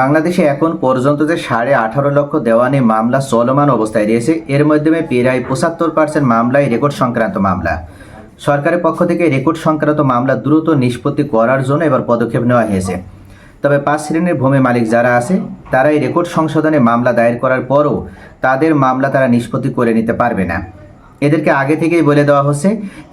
বাংলাদেশে এখন পর্যন্ত যে সাড়ে আঠারো লক্ষ দেওয়ানি মামলা চলমান অবস্থায় রয়েছে, এর মাধ্যমে প্রায় পঁচাত্তর পার্সেন্ট মামলায় রেকর্ড সংক্রান্ত মামলা। সরকারের পক্ষ থেকে রেকর্ড সংক্রান্ত মামলা দ্রুত নিষ্পত্তি করার জন্য এবার পদক্ষেপ নেওয়া হয়েছে। তবে পাঁচ শ্রেণির ভূমি মালিক যারা আছে তারা এই রেকর্ড সংশোধনে মামলা দায়ের করার পরও তাদের মামলা তারা নিষ্পত্তি করে নিতে পারবে না। এদেরকে আগে থেকেই বলে দেওয়া হচ্ছে,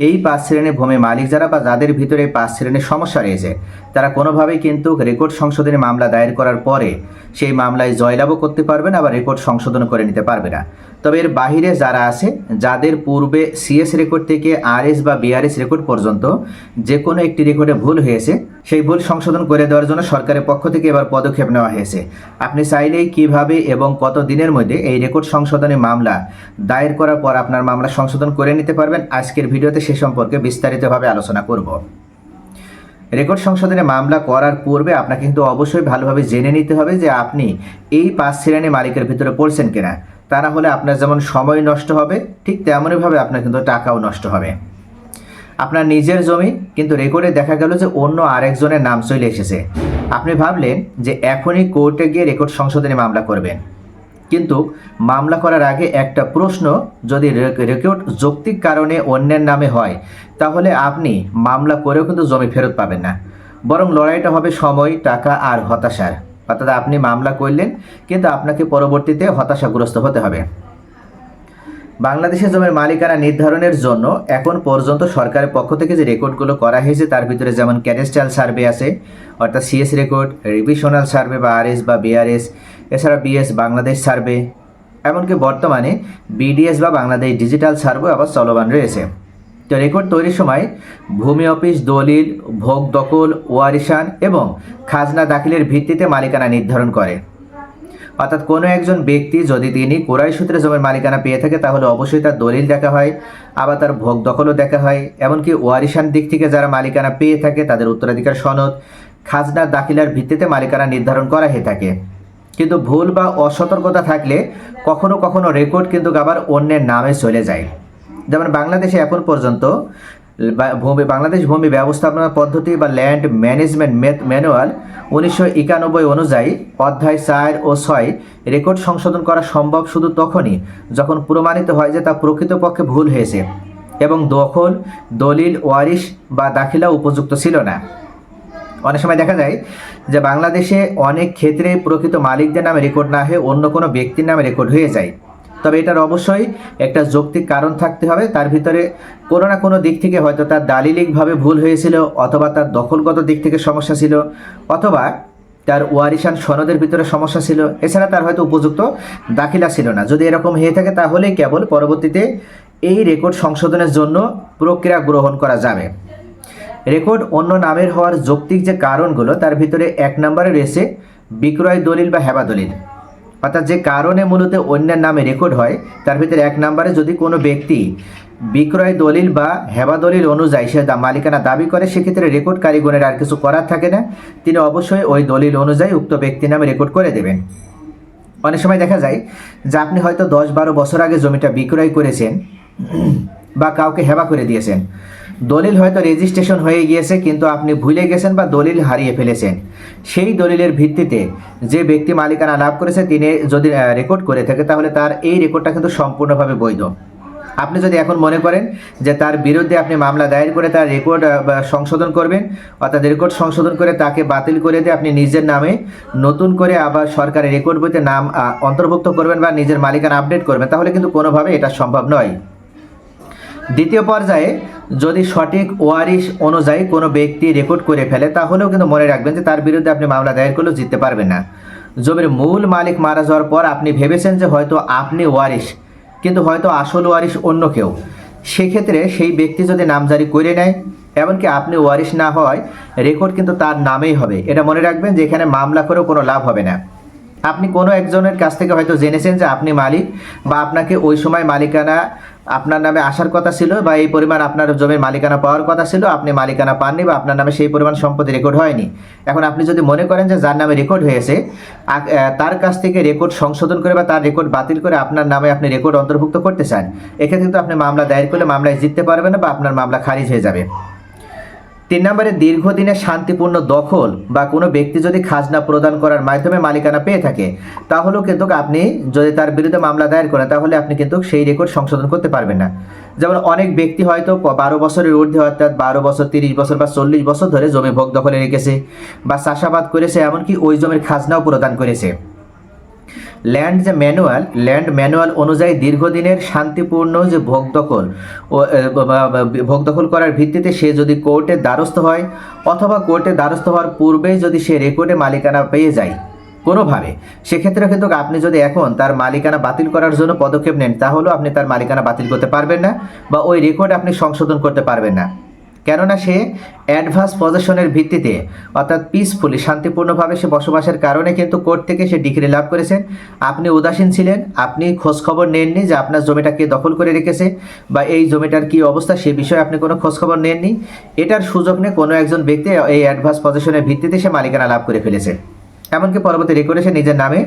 এই পাঁচ শ্রেণির ভূমি মালিক যারা বা যাদের ভিতরে পাঁচ শ্রেণির সমস্যা রয়েছে, তারা কোনোভাবেই কিন্তু রেকর্ড সংশোধনে মামলা দায়ের করার পরে সেই মামলায় জয়লাভও করতে পারবে না বা রেকর্ড সংশোধন করে নিতে পারবে না। তবে এর বাহিরে যারা আছে, যাদের পূর্বে সিএস রেকর্ড থেকে আরএস বা বিআরএস রেকর্ড পর্যন্ত যে কোনো একটি রেকর্ডে ভুল হয়েছে, সেই ভুল সংশোধন করে দেওয়ার জন্য সরকারের পক্ষ থেকে এবার পদক্ষেপ নেওয়া হয়েছে। আপনি চাইলেই কীভাবে এবং কত দিনের মধ্যে এই রেকর্ড সংশোধনী মামলা দায়ের করার পর আপনার মামলা সংশোধন করে নিতে পারবেন, আজকের ভিডিওতে সে সম্পর্কে বিস্তারিতভাবে আলোচনা করব। রেকর্ড সংশোধনে মামলা করার পূর্বে আপনাকে কিন্তু অবশ্যই ভালোভাবে জেনে নিতে হবে যে আপনি এই পাঁচ শ্রেণি মালিকের ভিতরে পড়ছেন কিনা। তা না হলে আপনার যেমন সময় নষ্ট হবে, ঠিক তেমনইভাবে আপনার কিন্তু টাকাও নষ্ট হবে। আপনার নিজের জমি কিন্তু রেকর্ডে দেখা গেল যে অন্য আরেকজনের নাম চলে এসেছে। আপনি ভাবলেন যে এখনই কোর্টে গিয়ে রেকর্ড সংশোধনী মামলা করবেন। কিন্তু মামলা করার আগে একটা প্রশ্ন, যদি রেকর্ড যৌক্তিক কারণে অন্যের নামে হয়, তাহলে আপনি মামলা করেও কিন্তু জমি ফেরত পাবেন না। বরং লড়াইটা হবে সময়, টাকা আর হতাশার। অর্থাৎ আপনি মামলা করলেন, কিন্তু আপনাকে পরবর্তীতে হতাশাগ্রস্ত হতে হবে। বাংলাদেশে জমির মালিকানা নির্ধারণের জন্য এখন পর্যন্ত সরকারের পক্ষ থেকে যে রেকর্ডগুলো করা হয়েছে, তার ভিতরে যেমন ক্যাডেস্ট্রাল সার্ভে আছে, অর্থাৎ সিএস রেকর্ড রিভিশনাল সার্ভে বা আরএস বা বিআরএস এছাড়া বিএস বাংলাদেশ সার্ভে এমনকি বর্তমানে বিডিএস বা বাংলাদেশ ডিজিটাল সার্ভে আবার চলমান রয়েছে। তো রেকর্ড তৈরির সময় ভূমি অফিস, দলিল, ভোগ দখল, ওয়ারিশান এবং খাজনা দাখিলের ভিত্তিতে মালিকানা নির্ধারণ করে। অর্থাৎ কোনো একজন ব্যক্তি যদি তিনি কোরাই সূত্রে জমির মালিকানা পেয়ে থাকে, তাহলে অবশ্যই তার দলিল দেখা হয়, আবার তার ভোগ দখলও দেখা হয়, এমনকি ওয়ারিশান দিক থেকে যারা মালিকানা পেয়ে থাকে, তাদের উত্তরাধিকার সনদ, খাজনা দাখিলার ভিত্তিতে মালিকানা নির্ধারণ করা হয়ে থাকে। কিন্তু ভুল বা অসতর্কতা থাকলে কখনো কখনো রেকর্ড কিন্তু আবার অন্যের নামে চলে যায়। যেমন বাংলাদেশে এখন পর্যন্ত ভূমি, বাংলাদেশ ভূমি ব্যবস্থাপনা পদ্ধতি বা ল্যান্ড ম্যানেজমেন্ট ম্যানুয়াল উনিশশো একানব্বই অনুযায়ী অধ্যায় চার ও ছয় রেকর্ড সংশোধন করা সম্ভব শুধু তখনই যখন প্রমাণিত হয় যে তা প্রকৃতপক্ষে ভুল হয়েছে এবং দখল, দলিল, ওয়ারিশ বা দাখিলা উপযুক্ত ছিল না। অনেক সময় দেখা যায় যে বাংলাদেশে অনেক ক্ষেত্রে প্রকৃত মালিকদের নামে রেকর্ড না হয়ে অন্য কোনো ব্যক্তির নামে রেকর্ড হয়ে যায়। তবে এটার অবশ্যই একটা যৌক্তিক কারণ থাকতে হবে। তার ভিতরে কোনো না কোনো দিক থেকে হয়তো তার দালিলিকভাবে ভুল হয়েছিল অথবা তার দখলগত দিক থেকে সমস্যা ছিল অথবা তার ওয়ারিশান সনদের ভিতরে সমস্যা ছিল। এছাড়া তার হয়তো উপযুক্ত দাখিলা ছিল না। যদি এরকম হয়ে থাকে তাহলে কেবল পরবর্তীতে এই রেকর্ড সংশোধনের জন্য প্রক্রিয়া গ্রহণ করা যাবে। রেকর্ড অন্য নামের হওয়ার যৌক্তিক যে কারণগুলো, তার ভিতরে এক নম্বরে রয়েছে বিক্রয় দলিল বা হেবা দলিল। অর্থাৎ যে কারণে মূলত অন্যের নামে রেকর্ড হয়, তার ভিতরে এক নম্বরে যদি কোনো ব্যক্তি বিক্রয় দলিল বা হেবা দলিল অনুযায়ী সে মালিকানা দাবি করে, সেক্ষেত্রে রেকর্ড কারিগণের আর কিছু করার থাকে না। তিনি অবশ্যই ওই দলিল অনুযায়ী উক্ত ব্যক্তি নামে রেকর্ড করে দেবেন। অনেক সময় দেখা যায় যে আপনি হয়তো দশ বারো বছর আগে জমিটা বিক্রয় করেছেন বা কাউকে হেবা করে দিয়েছেন। দলিল হয়তো রেজিস্ট্রেশন হয়ে গিয়েছে, কিন্তু আপনি ভুলে গেছেন বা দলিল হারিয়ে ফেলেছেন। সেই দলিলের ভিত্তিতে যে ব্যক্তি মালিকানা লাভ করেছে, তিনি যদি রেকর্ড করে থাকে, তাহলে তার এই রেকর্ডটা কিন্তু সম্পূর্ণভাবে বৈধ। আপনি যদি এখন মনে করেন যে তার বিরুদ্ধে আপনি মামলা দায়ের করে তার রেকর্ড সংশোধন করবেন, অর্থাৎ রেকর্ড সংশোধন করে তাকে বাতিল করে দিয়ে আপনি নিজের নামে নতুন করে আবার সরকারি রেকর্ড বইতে নাম অন্তর্ভুক্ত করবেন বা নিজের মালিকানা আপডেট করবেন, তাহলে কিন্তু কোনোভাবে এটা সম্ভব নয়। দ্বিতীয় পর্যায়ে যদি সঠিক ওয়ারিশ অনুযায়ী কোনো ব্যক্তি রেকর্ড করে ফেলে, তাহলেও কিন্তু মনে রাখবেন যে তার বিরুদ্ধে আপনি মামলা দায়ের করলেও জিততে পারবেন না। জমির মূল মালিক মারা যাওয়ার পর আপনি ভেবেছেন যে হয়তো আপনি ওয়ারিশ, কিন্তু হয়তো আসল ওয়ারিশ অন্য কেউ। সেক্ষেত্রে সেই ব্যক্তি যদি নামজারি করে নেয়, এমনকি আপনি ওয়ারিশ না হওয়ায় রেকর্ড কিন্তু তার নামেই হবে। এটা মনে রাখবেন যে এখানে মামলা করেও কোনো লাভ হবে না। আপনি কোনো একজনের কাছ থেকে হয়তো জেনেছেন যে আপনি মালিক বা আপনাকে ওই সময় মালিকানা আপনার নামে আসার কথা ছিল বা এই পরিমাণ আপনার জমির মালিকানা পাওয়ার কথা ছিল, আপনি মালিকানা পাননি বা আপনার নামে সেই পরিমাণ সম্পত্তি রেকর্ড হয়নি। এখন আপনি যদি মনে করেন যে যার নামে রেকর্ড হয়েছে তার কাছ থেকে রেকর্ড সংশোধন করে বা তার রেকর্ড বাতিল করে আপনার নামে আপনি রেকর্ড অন্তর্ভুক্ত করতে চান, এক্ষেত্রে কিন্তু আপনি মামলা দায়ের করলে মামলায় জিততে পারবেন না বা আপনার মামলা খারিজ হয়ে যাবে। তিন নম্বরে দীর্ঘদিনের শান্তিপূর্ণ দখল বা কোনো ব্যক্তি যদি খাজনা প্রদান করার মাধ্যমে মালিকানা পেয়ে থাকে তাহলেও কিন্তু আপনি যদি তার বিরুদ্ধে মামলা দায়ের করেন, তাহলে আপনি কিন্তু সেই রেকর্ড সংশোধন করতে পারবেন না। যেমন অনেক ব্যক্তি হয়তো বারো বছরের ঊর্ধ্বে, অর্থাৎ বারো বছর, তিরিশ বছর বা চল্লিশ বছর ধরে জমি ভোগ দখলে রেখেছে বা চাষাবাদ করেছে, এমনকি ওই জমির খাজনাও প্রদান করেছে। ল্যান্ড যে ম্যানুয়াল, ল্যান্ড ম্যানুয়াল অনুযায়ী দীর্ঘদিনের শান্তিপূর্ণ যে ভোগ দখল ও ভোগ দখল করার ভিত্তিতে সে যদি কোর্টের দ্বারস্থ হয় অথবা কোর্টের দ্বারস্থ হওয়ার পূর্বেই যদি সে রেকর্ডে মালিকানা পেয়ে যায় কোনোভাবে, সেক্ষেত্রে কিন্তু আপনি যদি এখন তার মালিকানা বাতিল করার জন্য পদক্ষেপ নেন, তাহলেও আপনি তার মালিকানা বাতিল করতে পারবেন না বা ওই রেকর্ড আপনি সংশোধন করতে পারবেন না। কেননা সে অ্যাডভান্স পজিশনের ভিত্তিতে, অর্থাৎ পিসফুলি শান্তিপূর্ণভাবে সে বসবাসের কারণে কিন্তু কোর্ট থেকে সে ডিগ্রি লাভ করেছেন। আপনি উদাসীন ছিলেন, আপনি খোঁজখবর নেননি যে আপনার জমিটা কে দখল করে রেখেছে বা এই জমিটার কি অবস্থা, সে বিষয়ে আপনি কোনো খোঁজখবর নেননি। এটার সুযোগ নিয়ে কোনো একজন ব্যক্তি এই অ্যাডভান্স পজিশনের ভিত্তিতে সে মালিকানা লাভ করে ফেলেছে। এমনকি পরবর্তী রেকর্ডে সে নিজের নামে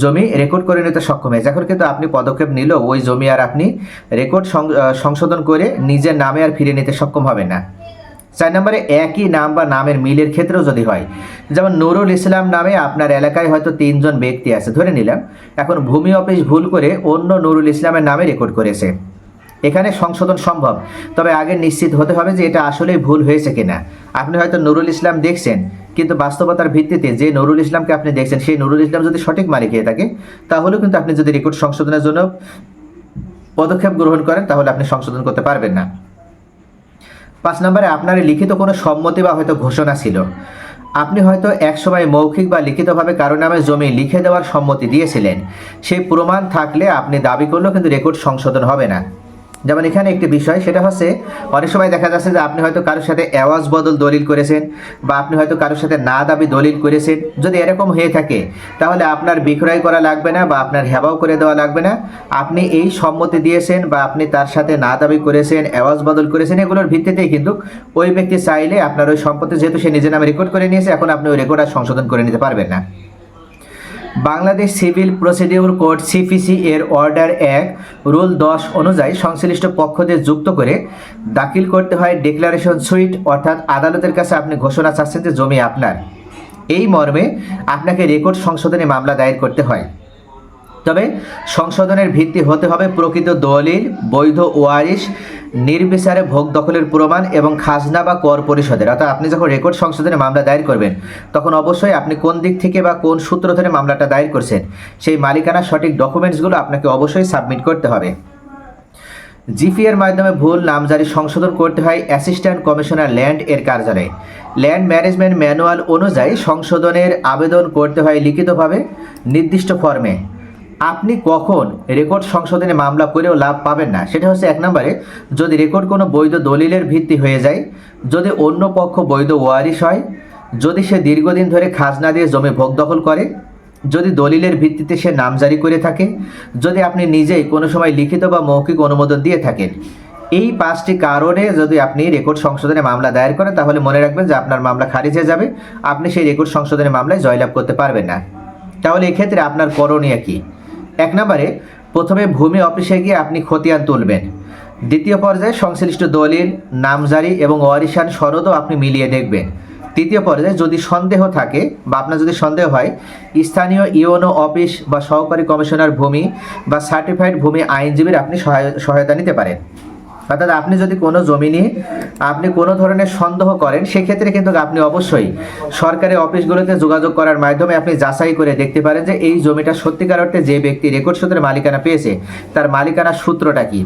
জমি রেকর্ড করে নিতে সক্ষম হয়েছে। এখন কিন্তু আপনি পদক্ষেপ নিলেও ওই জমি আর আপনি রেকর্ড সংশোধন করে নিজের নামে আর ফিরে নিতে সক্ষম হবেন না। চার নম্বরে একই নাম বা নামের মিলের ক্ষেত্রেও যদি হয়, যেমন নুরুল ইসলাম নামে আপনার এলাকায় হয়তো তিনজন ব্যক্তি আছে, ধরে নিলাম। এখন ভূমি অফিস ভুল করে অন্য নুরুল ইসলামের নামে রেকর্ড করেছে। এখানে সংশোধন সম্ভব, তবে আগে নিশ্চিত হতে হবে যে এটা আসলেই ভুল হয়েছে কিনা। আপনি হয়তো নুরুল ইসলাম দেখছেন কিন্তু বাস্তবতার ভিত্তিতে যে নুরুল ইসলামকে আপনি দেখছেন, সেই নুরুল ইসলাম যদি সঠিক মালিক হয়ে থাকে, তাহলেও কিন্তু আপনি যদি রেকর্ড সংশোধনের জন্য পদক্ষেপ গ্রহণ করেন, তাহলে আপনি সংশোধন করতে পারবেন না। পাঁচ নম্বরে, আপনার লিখিত কোনো সম্মতি বা হয়তো ঘোষণা ছিল। আপনি হয়তো একসময় মৌখিক বা লিখিতভাবে কারও নামে জমি লিখে দেওয়ার সম্মতি দিয়েছিলেন। সেই প্রমাণ থাকলে আপনি দাবি করলেও কিন্তু রেকর্ড সংশোধন হবে না। যেমন এখানে একটি বিষয়, সেটা হচ্ছে অনেক সময় দেখা যাচ্ছে যে আপনি হয়তো কারোর সাথে আওয়াজ বদল দলিল করেছেন বা আপনি হয়তো কারোর সাথে না দাবি দলিল করেছেন। যদি এরকম হয়ে থাকে, তাহলে আপনার বিক্রয় করা লাগবে না বা আপনার হেবাও করে দেওয়া লাগবে না। আপনি এই সম্মতি দিয়েছেন বা আপনি তার সাথে না দাবি করেছেন আওয়াজ বদল করেছেন, এগুলোর ভিত্তিতেই কিন্তু ওই ব্যক্তি চাইলে আপনার ওই সম্পত্তি যেহেতু সে নিজের নামে রেকর্ড করে নিয়েছে, এখন আপনি ওই রেকর্ড আর সংশোধন করে নিতে পারবেন না। Bangladesh civil procedure code CPC এর অর্ডার এক, রুল দশ অনুযায়ী সংশ্লিষ্ট পক্ষদের যুক্ত করে দাখিল করতে হয় ডিক্লারেশন সুইট, অর্থাৎ আদালতের কাছে আপনি ঘোষণা চাচ্ছেন যে জমি আপনার। এই মর্মে আপনাকে রেকর্ড সংশোধনে মামলা দায়ের করতে হয়। তবে সংশোধনের ভিত্তি হতে হবে প্রকৃত দলিল, বৈধ ওয়ারিশ, নির্বিচারে ভোগ দখলের প্রমাণ এবং খাজনা বা কর পরিশোধের। অর্থাৎ আপনি যখন রেকর্ড সংশোধনে মামলা দায়ের করবেন, তখন অবশ্যই আপনি কোন দিক থেকে বা কোন সূত্র ধরে মামলাটা দায়ের করছেন, সেই মালিকানার সঠিক ডকুমেন্টসগুলো আপনাকে অবশ্যই সাবমিট করতে হবে। জিপি এর মাধ্যমে ভুল নামজারি সংশোধন করতে হয় অ্যাসিস্ট্যান্ট কমিশনার ল্যান্ড এর কার্যালয়ে। ল্যান্ড ম্যানেজমেন্ট ম্যানুয়াল অনুযায়ী সংশোধনের আবেদন করতে হয় লিখিতভাবে, নির্দিষ্ট ফর্মে। আপনি কখন রেকর্ড সংশোধনে মামলা করেও লাভ পাবেন না? সেটা হচ্ছে এক নম্বরে, যদি রেকর্ড কোনো বৈধ দলিলের ভিত্তি হয়ে যায়, যদি অন্য পক্ষ বৈধ ওয়ারিশ হয়, যদি সে দীর্ঘদিন ধরে খাজনা দিয়ে জমি ভোগ দখল করে, যদি দলিলের ভিত্তিতে সে নামজারি করে থাকে, যদি আপনি নিজেই কোনো সময় লিখিত বা মৌখিক অনুমোদন দিয়ে থাকেন, এই পাঁচটি কারণে যদি আপনি রেকর্ড সংশোধনে মামলা দায়ের করেন, তাহলে মনে রাখবেন যে আপনার মামলা খারিজ হয়ে যাবে। আপনি সেই রেকর্ড সংশোধনে মামলায় জয়লাভ করতে পারবেন না। তাহলে এক্ষেত্রে আপনার করণীয় কী? এক নম্বরে, প্রথমে ভূমি অফিসে গিয়ে আপনি খতিয়ান তুলবেন। দ্বিতীয় পর্যায়ে সংশ্লিষ্ট দলিল, নামজারি এবং ওয়ারিশান সরদও আপনি মিলিয়ে দেখবেন। তৃতীয় পর্যায়ে যদি সন্দেহ থাকে বা আপনার যদি সন্দেহ হয়, স্থানীয় ইওনো অফিস বা সহকারী কমিশনার ভূমি বা সার্টিফাইড ভূমি আইনজীবীর আপনি সহায়- সহায়তা নিতে পারেন। অর্থাৎ আপনি যদি কোনো জমি নিয়ে আপনি কোনো ধরনের সন্দেহ করেন, সেক্ষেত্রে কিন্তু আপনি অবশ্যই সরকারি অফিসগুলোতে যোগাযোগ করার মাধ্যমে আপনি যাচাই করে দেখতে পারেন যে এই জমিটা সত্যিকার অর্থে যে ব্যক্তি রেকর্ড সূত্রে মালিকানা পেয়েছে, তার মালিকানা সূত্রটা কি।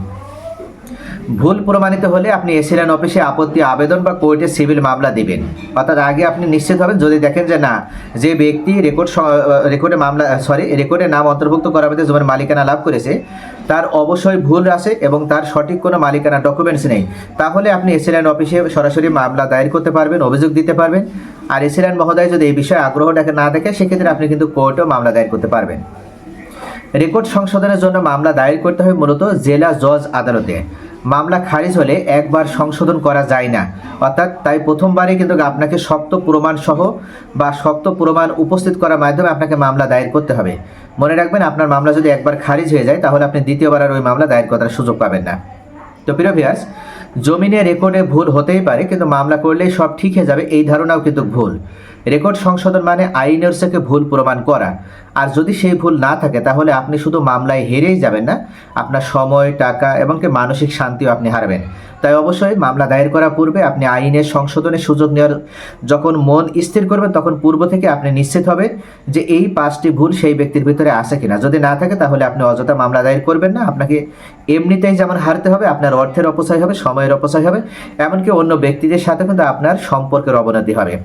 ভুল প্রমাণিত হলে আপনি এসিলেন অফিসে আপত্তি, আবেদন বা কোর্টে সিভিল মামলা দিবেন। অর্থাৎ আগে আপনি নিশ্চিত হবেন যদি দেখেন যে না, যে ব্যক্তি রেকর্ড রেকর্ডে মামলা সরি রেকর্ডে নাম অন্তর্ভুক্ত করা মধ্যে জমির মালিকানা লাভ করেছে, তার অবশ্যই ভুল আছে এবং তার সঠিক কোনো মালিকানা ডকুমেন্টস নেই, তাহলে আপনি এসিলেন অফিসে সরাসরি মামলা দায়ের করতে পারবেন, অভিযোগ দিতে পারবেন। আর এসিলেন মহোদয় যদি এই বিষয়ে আগ্রহ দেখে, না দেখে, সেক্ষেত্রে আপনি কিন্তু কোর্টেও মামলা দায়ের করতে পারবেন। রেকর্ড সংশোধনের জন্য মামলা দায়ের করতে হয় মূলত জেলা জজ আদালতে। মামলা খারিজ হলে একবার সংশোধন করা যায় না। অর্থাৎ তাই প্রথমবারে কিন্তু আপনাকে শক্ত প্রমাণ সহ বা শক্ত প্রমাণ উপস্থিত করার মাধ্যমে আপনাকে মামলা দায়ের করতে হবে। মনে রাখবেন, আপনার মামলা যদি একবার খারিজ হয়ে যায়, তাহলে আপনি দ্বিতীয়বার আর ওই মামলা দায়ের করার সুযোগ পাবেন না। তো প্রিয় ভিয়ার্স জমিনে রেকর্ডে ভুল হতেই পারে, কিন্তু মামলা করলেই সব ঠিক হয়ে যাবে, এই ধারণাও কিন্তু ভুল। রেকর্ড সংশোধন মানে আইনের থেকে ভুল প্রমাণ করা। আর যদি সেই ভুল না থাকে, তাহলে আপনি শুধু মামলায় হেরেই যাবেন না, আপনার সময়, টাকা এবং কি মানসিক শান্তিও আপনি হারবেন। তাই অবশ্যই মামলা দায়ের করার পূর্বে আপনি আইনের সংশোধনের সুযোগ নেওয়ার যখন মন স্থির করবেন, তখন পূর্ব থেকে আপনি নিশ্চিত হবেন যে এই পাঁচটি ভুল সেই ব্যক্তির ভিতরে আছে কিনা। যদি না থাকে, তাহলে আপনি অযথা মামলা দায়ের করবেন না। আপনাকে এমনিতেই যেমন হারতে হবে, আপনার অর্থের অপচয় হবে, সময়ের অপচয় হবে, এমনকি অন্য ব্যক্তিদের সাথে কিন্তু আপনার সম্পর্কের অবনতি হবে।